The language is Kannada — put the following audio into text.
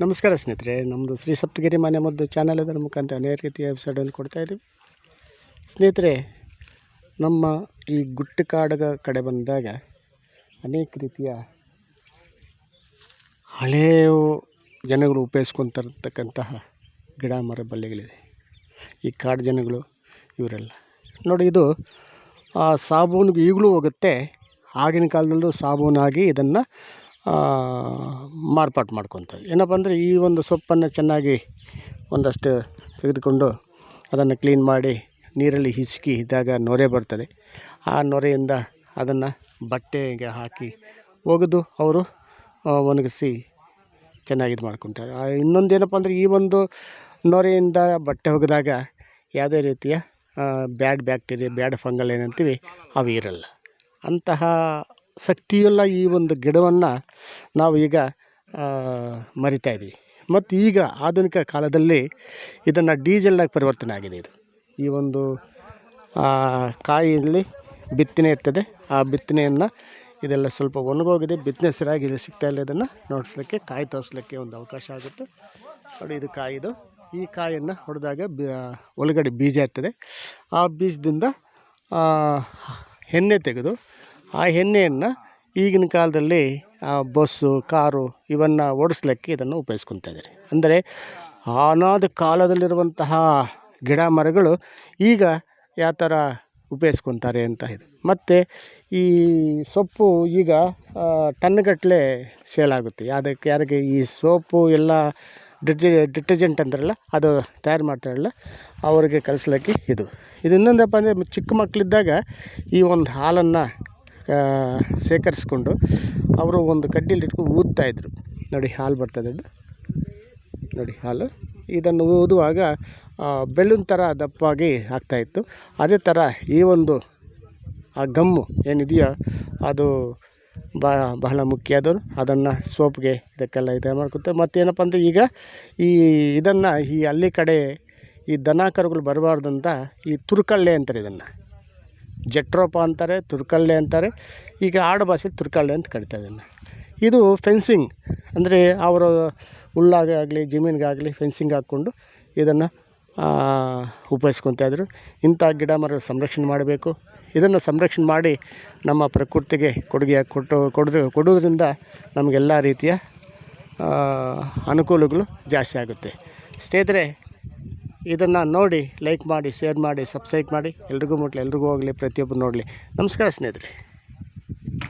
ನಮಸ್ಕಾರ ಸ್ನೇಹಿತರೆ ನಮ್ಮದು ಶ್ರೀ ಸಪ್ತಗಿರಿ ಮನೆ ಮದ್ದು ಚಾನಲ್ ಅದರ ಮುಖಾಂತರ ಅನೇಕ ರೀತಿಯ ಎಪಿಸೋಡನ್ನು ಕೊಡ್ತಾ ಇದ್ದೀವಿ. ಸ್ನೇಹಿತರೆ, ನಮ್ಮ ಈ ಗುಟ್ಟು ಕಾಡುಗ ಕಡೆ ಬಂದಾಗ ಅನೇಕ ರೀತಿಯ ಹಳೆಯ ಜನಗಳು ಉಪಯೋಗಿಸ್ಕೊತಿರ್ತಕ್ಕಂತಹ ಗಿಡ, ಮರ, ಬಳ್ಳಿಗಳಿದೆ. ಈ ಕಾಡು ಜನಗಳು ಇವರೆಲ್ಲ. ನೋಡಿ, ಇದು, ಆ ಸಾಬೂನಿಗೆ ಈಗಲೂ ಹೋಗುತ್ತೆ. ಆಗಿನ ಕಾಲದಲ್ಲೂ ಸಾಬೂನಾಗಿ ಇದನ್ನು ಮಾರ್ಪಾಟು ಮಾಡ್ಕೊತಾರೆ ಏನಪ್ಪ ಅಂದರೆ ಈ ಒಂದು ಸೊಪ್ಪನ್ನು ಚೆನ್ನಾಗಿ ಒಂದಷ್ಟು ತೆಗೆದುಕೊಂಡು ಅದನ್ನು ಕ್ಲೀನ್ ಮಾಡಿ ನೀರಲ್ಲಿ ಹಿಸುಕಿ ಇದ್ದಾಗ ನೊರೆ ಬರ್ತದೆ. ಆ ನೊರೆಯಿಂದ ಅದನ್ನು ಬಟ್ಟೆಗೆ ಹಾಕಿ ಒಗೆದು ಅವರು ಒಣಗಿಸಿ ಚೆನ್ನಾಗಿ ಇದು ಮಾಡ್ಕೊತಾರೆ. ಇನ್ನೊಂದು ಏನಪ್ಪ ಅಂದರೆ ಈ ಒಂದು ನೊರೆಯಿಂದ ಬಟ್ಟೆ ಒಗೆದಾಗ ಯಾವುದೇ ರೀತಿಯ ಬ್ಯಾಡ್ ಬ್ಯಾಕ್ಟೀರಿಯಾ, ಬ್ಯಾಡ್ ಫಂಗಲ್ ಏನಂತೀವಿ, ಅವು ಇರೋಲ್ಲ. ಅಂತಹ ಶಕ್ತಿಯುಳ್ಳ ಈ ಒಂದು ಗಿಡವನ್ನು ನಾವು ಈಗ ಮರಿತಾ ಇದ್ದೀವಿ. ಮತ್ತು ಈಗ ಆಧುನಿಕ ಕಾಲದಲ್ಲಿ ಇದನ್ನು ಡೀಸೆಲ್ನಾಗಿ ಪರಿವರ್ತನೆ ಆಗಿದೆ ಇದು. ಈ ಒಂದು ಕಾಯಿಯಲ್ಲಿ ಬಿತ್ತನೆ ಇರ್ತದೆ. ಆ ಬಿತ್ತನೆಯನ್ನು ಇದೆಲ್ಲ ಸ್ವಲ್ಪ ಒಣಗೋಗಿದೆ. ಬಿತ್ತನೆ ಸರಿಯಾಗಿ ಇಲ್ಲಿ ಸಿಗ್ತಾಯಿಲ್ಲ ಇದನ್ನು ನೋಡಿಸ್ಲಿಕ್ಕೆ, ಕಾಯಿ ತೋರಿಸ್ಲಿಕ್ಕೆ ಒಂದು ಅವಕಾಶ ಆಗುತ್ತೆ. ನೋಡಿ ಇದು ಕಾಯಿದು ಈ ಕಾಯನ್ನು ಹೊಡೆದಾಗ ಬಿ ಒಳಗಡೆ ಬೀಜ ಇರ್ತದೆ. ಆ ಬೀಜದಿಂದ ಎಣ್ಣೆ ತೆಗೆದು ಆ ಎಣ್ಣೆಯನ್ನು ಈಗಿನ ಕಾಲದಲ್ಲಿ ಬಸ್ಸು, ಕಾರು ಇವನ್ನು ಓಡಿಸ್ಲಿಕ್ಕೆ ಇದನ್ನು ಉಪಯೋಗಿಸ್ಕೊತಾ ಇದ್ದಾರೆ. ಅಂದರೆ ಅನಾದಿ ಕಾಲದಲ್ಲಿರುವಂತಹ ಗಿಡ ಮರಗಳು ಈಗ ಯಾವ ಥರ ಉಪಯೋಗಿಸ್ಕೊತಾರೆ ಅಂತ ಇದು. ಮತ್ತು ಈ ಸೊಪ್ಪು ಈಗ ಟನ್ಗಟ್ಟಲೆ ಸೇಲ್ ಆಗುತ್ತೆ. ಅದಕ್ಕೆ ಯಾರಿಗೆ ಈ ಸೋಪು ಎಲ್ಲ ಡಿಟರ್ಜೆ, ಡಿಟರ್ಜೆಂಟ್ ಅಂದ್ರಲ್ಲ ಅದು ತಯಾರು ಮಾಡ್ತಾರಲ್ಲ, ಅವರಿಗೆ ಕಲಿಸ್ಲಿಕ್ಕೆ ಇದು. ಇದು ಇನ್ನೊಂದಪ್ಪ ಅಂದರೆ, ಚಿಕ್ಕ ಮಕ್ಕಳಿದ್ದಾಗ ಈ ಒಂದು ಹಾಲನ್ನು ಶೇಖರಿಸ್ಕೊಂಡು ಅವರು ಒಂದು ಕಡ್ಡಿಲಿ ಇಟ್ಕೊಂಡು ಊದ್ತಾಯಿದ್ರು ನೋಡಿ ಹಾಲು ಬರ್ತದೆ ನೋಡಿ. ಹಾಲು. ಇದನ್ನು ಊದುವಾಗ ಬೆಳ್ಳೂನ್ ಥರ ದಪ್ಪಾಗಿ ಆಗ್ತಾಯಿತ್ತು ಅದೇ ಥರ ಈ ಒಂದು, ಆ, ಗಮ್ಮು ಏನಿದೆಯೋ ಅದು ಬಹಳ ಮುಖ್ಯ. ಅದು ಅದನ್ನು ಸೋಪ್ಗೆ ಇದಕ್ಕೆಲ್ಲ ಇದು ಮಾಡ್ಕೊತಾರೆ ಮತ್ತೇನಪ್ಪ ಅಂದರೆ ಈಗ ಈ ಇದನ್ನು ಈ ಹಳ್ಳಿ ಕಡೆ ಈ ದನ ಕರುಗಳು ಬರಬಾರ್ದಂತ ಈ ತುರ್ಕಳ್ಳೆ ಅಂತಾರೆ ಇದನ್ನು. ಜಟ್ರೋಪ ಅಂತಾರೆ, ತುರ್ಕಳ್ಳೆ ಅಂತಾರೆ, ಈಗ ಆಡು ಭಾಷೆ ತುರ್ಕಳ್ಳೆ ಅಂತ ಇದನ್ನು ಇದು ಫೆನ್ಸಿಂಗ್, ಅಂದರೆ ಅವರು ಹುಲ್ಲಾಗೆ ಆಗಲಿ ಜಮೀನಿಗಾಗಲಿ ಫೆನ್ಸಿಂಗ್ ಹಾಕ್ಕೊಂಡು ಇದನ್ನು ಉಪಯೋಗಿಸ್ಕೊತಾ ಇದ್ದರು ಇಂಥ ಗಿಡ ಮರ ಸಂರಕ್ಷಣೆ ಮಾಡಬೇಕು. ಇದನ್ನು ಸಂರಕ್ಷಣೆ ಮಾಡಿ ನಮ್ಮ ಪ್ರಕೃತಿಗೆ ಕೊಡುಗೆ ಕೊಟ್ಟು, ಕೊಡೋದು ಕೊಡೋದ್ರಿಂದ ನಮಗೆಲ್ಲ ರೀತಿಯ ಅನುಕೂಲಗಳು ಜಾಸ್ತಿ ಆಗುತ್ತೆ. ಸ್ನೇಹಿತರೆ ಇದನ್ನು ನೋಡಿ ಲೈಕ್ ಮಾಡಿ, ಶೇರ್ ಮಾಡಿ, ಸಬ್ಸ್ಕ್ರೈಬ್ ಮಾಡಿ. ಎಲ್ರಿಗೂ ಮುಟ್ಲಿ, ಎಲ್ರಿಗೂ ಹೋಗಲಿ ಪ್ರತಿಯೊಬ್ಬರು ನೋಡಲಿ. ನಮಸ್ಕಾರ ಸ್ನೇಹಿತರೆ.